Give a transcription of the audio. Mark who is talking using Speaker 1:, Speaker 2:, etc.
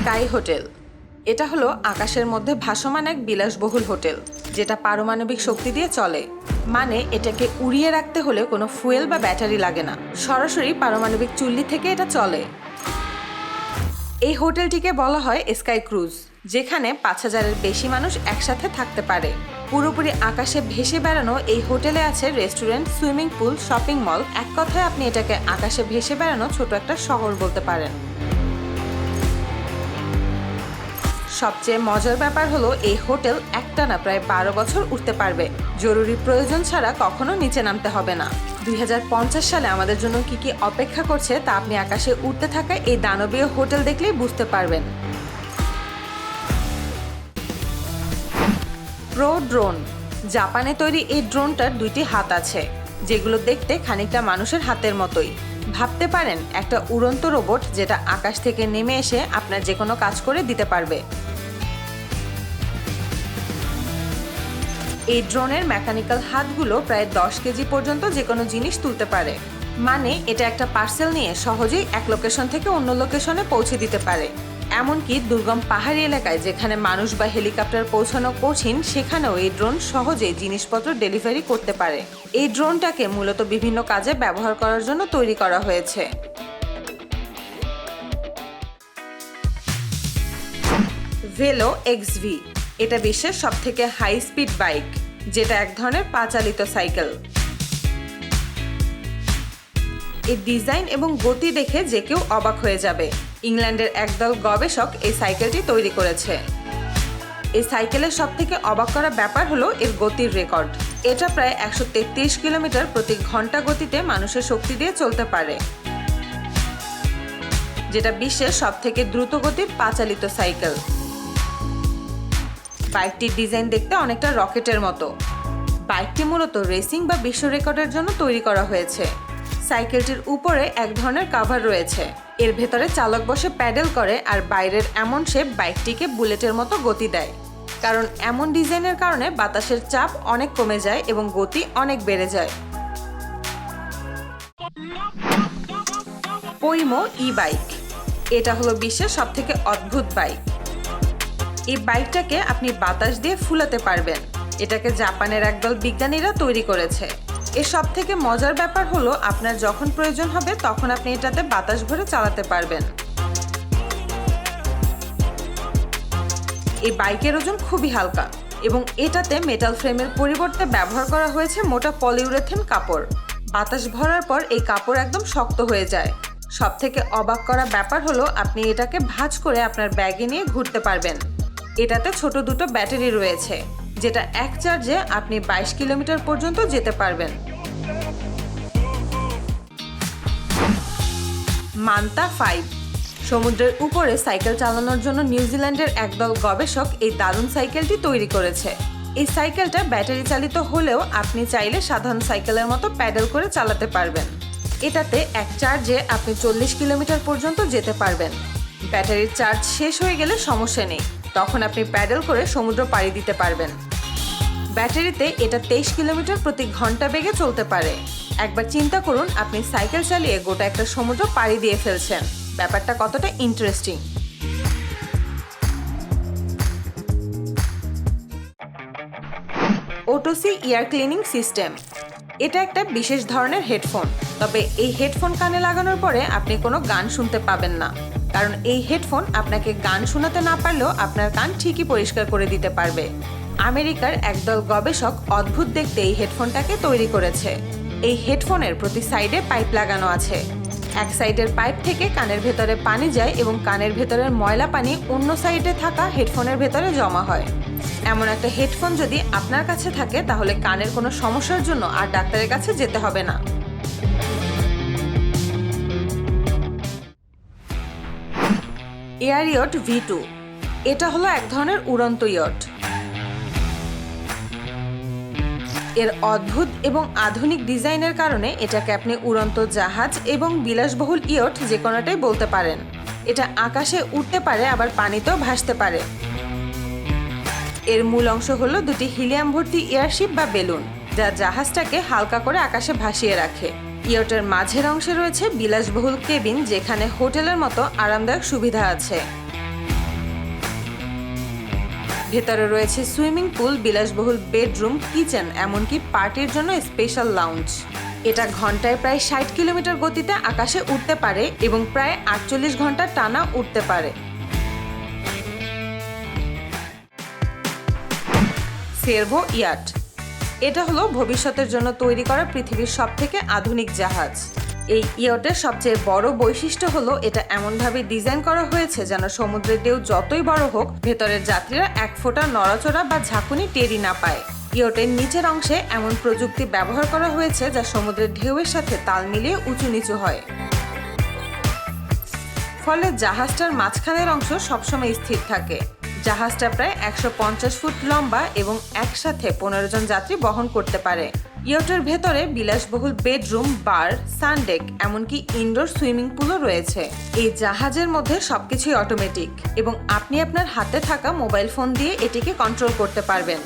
Speaker 1: Sky hotel. এটা হলো আকাশের মধ্যে ভাসমান এক বিলাসবহুল হোটেল, যেটা পারমাণবিক শক্তি দিয়ে চলে। মানে এটাকে উড়িয়ে রাখতে হলে কোনো ফুয়েল বা ব্যাটারি লাগে না। সরাসরি পারমাণবিক চুল্লি থেকে এটা চলে। এই হোটেলটিকে বলা হয় স্কাই ক্রুজ, যেখানে পাঁচ হাজারের বেশি মানুষ একসাথে থাকতে পারে। পুরোপুরি আকাশে ভেসে বেড়ানো এই হোটেলে আছে restaurant, swimming pool, shopping mall. এক কথায় আপনি এটাকে আকাশে ভেসে বেড়ানো ছোট একটা শহর বলতে পারেন। সবচেয়ে মজার ব্যাপার হলো, এই হোটেল একটানা প্রায় বারো বছর উঠতে পারবে। জরুরি প্রয়োজন ছাড়া কখনো নিচে নামতে হবে না। দুই হাজার পঞ্চাশ সালে আমাদের জন্য কি কি অপেক্ষা করছে, তা আপনি আকাশে উঠতে থাকা এই দানবীয় হোটেল দেখলেই বুঝতে পারবেন। Pro drone. জাপানে তৈরি এই ড্রোনটার দুইটি হাত আছে, যেগুলো দেখতে খানিকটা মানুষের হাতের মতোই। ভাবতে পারেন, একটা উড়ন্ত রোবট যেটা আকাশ থেকে নেমে এসে আপনার যে কোনো কাজ করে দিতে পারবে। এই ড্রোনের মেকানিক্যাল হাতগুলো প্রায় দশ কেজি পর্যন্ত যে কোনো জিনিস তুলতে পারে। মানে এটা একটা পার্সেল নিয়ে সহজেই এক লোকেশন থেকে অন্য লোকেশনে পৌঁছে দিতে পারে। এমনকি দুর্গম পাহাড়ি এলাকায় যেখানে মানুষ বা হেলিকপ্টার পৌঁছানো কঠিন, সেখানেও এই ড্রোন সহজেই জিনিসপত্র ডেলিভারি করতে পারে। এই ড্রোনটাকে মূলত বিভিন্ন কাজে ব্যবহার করার জন্য তৈরি করা হয়েছে। ভেলো এক্সভি এটা বিশ্বের সবথেকে হাই স্পিড বাইক যেটা এক ধরনের পা চালিত সাইকেল। এর ডিজাইন এবং গতি দেখে যে কেউ অবাক হয়ে যাবে। ইংল্যান্ডের একদল গবেষক এই সাইকেলটি তৈরি করেছে। এই সাইকেলের সব থেকে অবাক করা ব্যাপার হলো এর গতির রেকর্ড এটা প্রায় একশো তেত্রিশ কিলোমিটার প্রতি ঘণ্টা গতিতে মানুষের শক্তি দিয়ে চলতে পারে। যেটা বিশ্বের সব থেকে দ্রুত গতির পাচালিত সাইকেল। বাইকটির ডিজাইন দেখতে অনেকটা রকেটের মতো। বাইকটি মূলত রেসিং বা বিশ্ব রেকর্ডের জন্য তৈরি করা হয়েছে। সাইকেলটির উপরে এক ধরনের কাভার রয়েছে। এর ভেতরে চালক বসে প্যাডেল করে আর বাইরের এমন শেপ বাইকটিকে বুলেটের মতো গতি দেয়। কারণ এমন ডিজাইনের কারণে বাতাসের চাপ অনেক কমে যায় এবং গতি অনেক বেড়ে যায়। Poimo e bike. এটা হলো বিশ্বের সবথেকে অদ্ভুত বাইক। এই বাইকটাকে আপনি বাতাস দিয়ে ফুলাতে পারবেন। এটাকে জাপানের একদল বিজ্ঞানীরা তৈরি করেছে। এর সব থেকে মজার ব্যাপার হলো, আপনার যখন প্রয়োজন হবে, তখন আপনি এটাতে বাতাস ভরে চালাতে পারবেন। এই বাইকের ওজন খুবই হালকা এবং এটাতে মেটাল ফ্রেমের পরিবর্তে ব্যবহার করা হয়েছে মোটা পলিউরেথেন কাপড়। বাতাস ভরার পর এই কাপড় একদম শক্ত হয়ে যায়। সব থেকে অবাক করা ব্যাপার হলো, আপনি এটাকে ভাঁজ করে আপনার ব্যাগে নিয়ে ঘুরতে পারবেন। এটাতে ছোট দুটো ব্যাটারি রয়েছে, যেটা এক চার্জে আপনি বাইশ কিলোমিটার পর্যন্ত যেতে পারবেন। Manta five. সমুদ্রের উপরে সাইকেল চালানোর জন্য নিউজিল্যান্ডের একদল গবেষক এই দারুণ সাইকেলটি তৈরি করেছে। এই সাইকেলটা ব্যাটারি চালিত হলেও আপনি চাইলে সাধারণ সাইকেলের মতো প্যাডেল করে চালাতে পারবেন। এটাতে এক চার্জে আপনি চল্লিশ কিলোমিটার পর্যন্ত যেতে পারবেন। ব্যাটারির চার্জ শেষ হয়ে গেলে সমস্যা নেই। তখন আপনি প্যাডেল করে সমুদ্র পাড়ি দিতে পারবেন। ব্যাটারিতে এটা তেইশ কিলোমিটার প্রতি ঘণ্টা বেগে চলতে পারে। একবার চিন্তা করুন, আপনি সাইকেল চালিয়ে গোটা একটা সমুদ্র পাড়ি দিয়ে ফেলছেন। ব্যাপারটা কতটা ইন্টারেস্টিং ওটোসি ইয়ার ক্লিনিং সিস্টেম এটা একটা বিশেষ ধরনের হেডফোন তবে এই হেডফোন কানে লাগানোর পরে আপনি কোনো গান শুনতে পাবেন না। কারণ এই হেডফোন আপনাকে গান শোনাতে না পারলেও আপনার কান ঠিকই পরিষ্কার করে দিতে পারবে। আমেরিকার একদল গবেষক অদ্ভুত দেখতে এই হেডফোনটাকে তৈরি করেছে। এই হেডফোনের প্রতি সাইডে পাইপ লাগানো আছে। এক সাইডের পাইপ থেকে কানের ভেতরে পানি যায় এবং কানের ভেতরের ময়লা পানি অন্য সাইডে থাকা হেডফোনের ভেতরে জমা হয়। এমন একটা হেডফোন যদি আপনার কাছে থাকে, তাহলে কানের কোনো সমস্যার জন্য আর ডাক্তারের কাছে যেতে হবে না। Air yacht V two. এটা হলো এক ধরনের উড়ন্ত ইয়ট। এর অদ্ভুত এবং আধুনিক ডিজাইনের কারণে এটাকে আপনি উড়ন্ত জাহাজ এবং বিলাসবহুল ইয়ট যে কোনোটাই বলতে পারেন। এটা আকাশে উঠতে পারে, আবার পানিতেও ভাসতে পারে। এর মূল অংশ হলো দুটি হিলিয়াম ভর্তি এয়ারশিপ বা বেলুন, যা জাহাজটাকে হালকা করে আকাশে ভাসিয়ে রাখে। ইয়টের মাঝের অংশে রয়েছে বিলাসবহুল কেবিন যেখানে হোটেলের মতো আরামদায়ক সুবিধা আছে। ভেতরে রয়েছে সুইমিং পুল, বিলাসবহুল বেডরুম, কিচেন, এমনকি পার্টির জন্য স্পেশাল লাউঞ্জ। এটা ঘন্টায় প্রায় ষাট কিলোমিটার গতিতে আকাশে উঠতে পারে এবং প্রায় আটচল্লিশ ঘণ্টা টানা উঠতে পারে। Servo yacht. এটা হলো ভবিষ্যতের জন্য তৈরি করা পৃথিবীর সবথেকে আধুনিক জাহাজ। এই ইয়টের সবচেয়ে বড় বৈশিষ্ট্য হলো এটা এমনভাবে ডিজাইন করা হয়েছে যেন সমুদ্রের ঢেউ যতই বড় হোক, ভেতরের যাত্রীরা এক ফোঁটা নড়াচড়া বা ঝাঁকুনি টেরি না পায়। ইয়টের নিচের অংশে এমন প্রযুক্তি ব্যবহার করা হয়েছে যা সমুদ্রের ঢেউয়ের সাথে তাল মিলিয়ে উঁচু নিচু হয়। ফলে জাহাজটার মাঝখানের অংশ সবসময় স্থির থাকে। জাহাজটা প্রায় একশো পঞ্চাশ ফুট লম্বা এবং একসাথে পনেরো জন যাত্রী বহন করতে পারে। ইয়টের ভেতরে বিলাসবহুল বেডরুম, বার, সানডেক, এমনকি ইনডোর সুইমিং পুলও রয়েছে। এই জাহাজের মধ্যে সবকিছুই অটোমেটিক এবং আপনি আপনার হাতে থাকা মোবাইল ফোন দিয়ে এটিকে কন্ট্রোল করতে পারবেন।